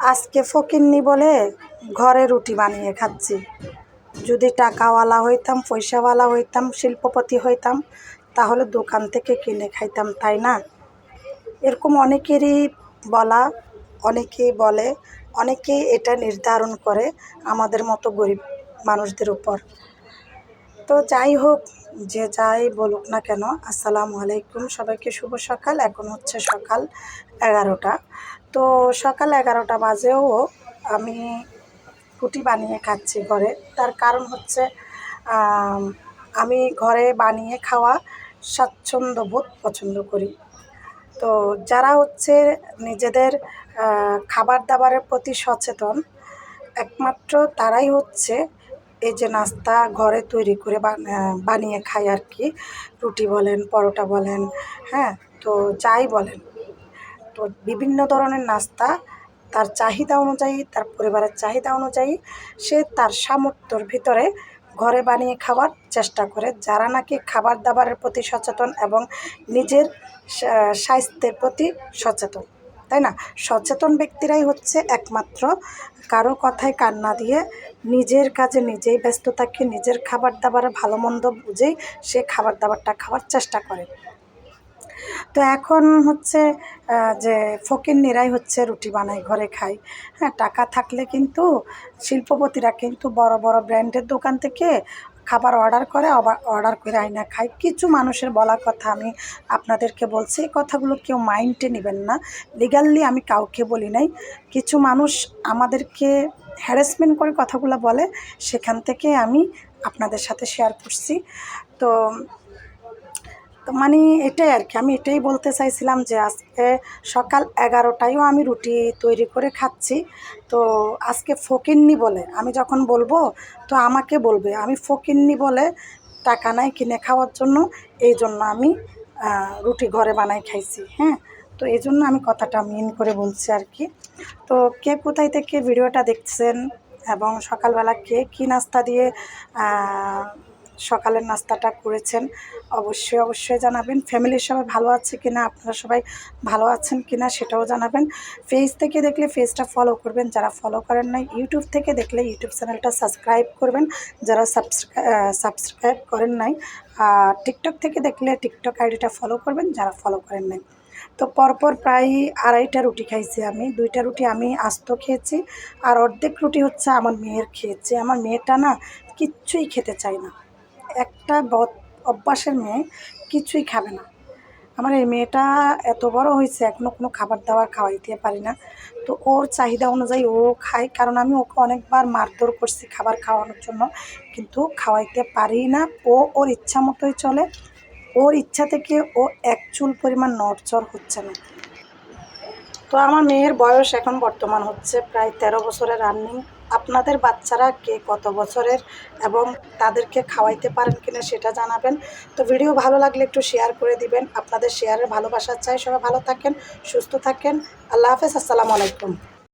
আজকে ফকিন্নি বলে ঘরে রুটি বানিয়ে খাচ্ছি। যদি টাকাওয়ালা হইতাম, পয়সাওয়ালা হইতাম, শিল্পপতি হইতাম, তাহলে দোকান থেকে কিনে খাইতাম, তাই না? এরকম অনেকেরই বলা, অনেকেই বলে, অনেকেই এটা নির্ধারণ করে আমাদের মতো গরিব মানুষদের উপর। তো যাই হোক যে যাই বলুক না কেন, আসসালামু আলাইকুম। সবাইকে শুভ সকাল। এখন হচ্ছে সকাল এগারোটা। তো সকাল এগারোটা বাজেও আমি রুটি বানিয়ে খাচ্ছি ঘরে। তার কারণ হচ্ছে, আমি ঘরে বানিয়ে খাওয়া স্বাচ্ছন্দ্য বোধ পছন্দ করি। তো যারা হচ্ছে নিজেদের খাবার দাবারের প্রতি সচেতন, একমাত্র তারাই হচ্ছে এই যে নাস্তা ঘরে তৈরি করে বানিয়ে খায় আর কি। রুটি বলেন, পরোটা বলেন হ্যাঁ? তো যাই বলেন। তো বিভিন্ন ধরনের নাস্তা, তার চাহিদা অনুযায়ী, তার পরিবারের চাহিদা অনুযায়ী সে তার সামর্থ্যর ভিতরে ঘরে বানিয়ে খাওয়ার চেষ্টা করে। যারা নাকি খাবার দাবারের প্রতি সচেতন এবং নিজের স্বাস্থ্যের প্রতি সচেতন। তাই না? সচেতন ব্যক্তিরাই হচ্ছে একমাত্র। কারও কথায় কান্না দিয়ে নিজের কাজে নিজেই ব্যস্ত থাকে, নিজের খাবার দাবারের ভালো মন্দ বুঝেই সে খাবার দাবারটা খাওয়ার চেষ্টা করে। তো এখন হচ্ছে যে ফকিরনিরাই হচ্ছে রুটি বানায়, ঘরে খায়। হ্যাঁ টাকা থাকলে কিন্তু শিল্পপতিরা কিন্তু বড় বড় ব্র্যান্ডের দোকান থেকে খাবার অর্ডার করে অর্ডার করে আইনা খায় কিছু মানুষের বলা কথা আমি আপনাদেরকে বলছি, এই কথাগুলো কেউ মাইন্ডে নেবেন না। লিগালি আমি কাউকে বলি নাই। কিছু মানুষ আমাদেরকে হ্যারাসমেন্ট করে কথাগুলো বলে, সেখান থেকে আমি আপনাদের সাথে শেয়ার করছি। তো মানে এটাই আর কি, আমি এটাই বলতে চাইছিলাম যে আজকে সকাল এগারোটায়ও আমি রুটি তৈরি করে খাচ্ছি। তো আজকে ফকিন্নি বলে, আমি যখন বলব তো আমাকে বলবে, আমি ফকিন্নি বলে টাকা নাই কিনে খাওয়ার জন্য, এই জন্য আমি রুটি ঘরে বানাই খাইছি হ্যাঁ? তো এই জন্য আমি কথাটা মিন করে বলছি আর কি। তো কে কোথায় থেকে ভিডিওটা দেখছেন এবং সকালবেলা কে কী নাস্তা দিয়ে সকালের নাস্তাটা করেছেন। অবশ্যই অবশ্যই জানাবেন। ফ্যামিলির সবাই ভালো আছে কিনা আপনারা সবাই ভালো আছেন কিনা সেটাও জানাবেন। ফেস থেকে দেখলে ফেসটা ফলো করবেন। যারা ফলো করেন নাই ইউটিউব থেকে দেখলে ইউটিউব চ্যানেলটা সাবস্ক্রাইব করবেন। যারা সাবস্ক্রাইব করেন নাই টিকটক থেকে দেখলে টিকটক আইডিটা ফলো করবেন। যারা ফলো করেন নাই। তো পরপর প্রায় আড়াইটা রুটি খাইছি আমি। দুইটা রুটি আমি আস্ত খেয়েছি। আর অর্ধেক রুটি হচ্ছে আমার মেয়ের খেয়েছে। আমার মেয়েটা না কিচ্ছুই খেতে চায় না। একটা বদ অভ্যাসের মেয়ে কিছুই খাবে না। আমার এই মেয়েটা এত বড় হয়েছে এখনও কোনো খাবার দাবার খাওয়াইতে পারি না। তো ওর চাহিদা অনুযায়ী ও খায়, কারণ আমি ওকে অনেকবার মারধর করছি খাবার খাওয়ানোর জন্য, কিন্তু খাওয়াইতে পারি না। ও ওর ইচ্ছা মতোই চলে, ওর ইচ্ছা থেকে ও এক চুল পরিমাণ নড়চড় হচ্ছে না। তো আমার মেয়ের বয়স এখন বর্তমান হচ্ছে প্রায় তেরো বছরের রানিং আপনাদের বাচ্চারা কে কত বছরের এবং তাদেরকে খাওয়াইতে পারেন কিনা সেটা জানাবেন। তো ভিডিও ভালো লাগলে একটু শেয়ার করে দিবেন। আপনাদের শেয়ারের ভালোবাসা চাই। সবাই ভালো থাকেন, সুস্থ থাকেন। আল্লাহ হাফেজ। আসসালামু আলাইকুম।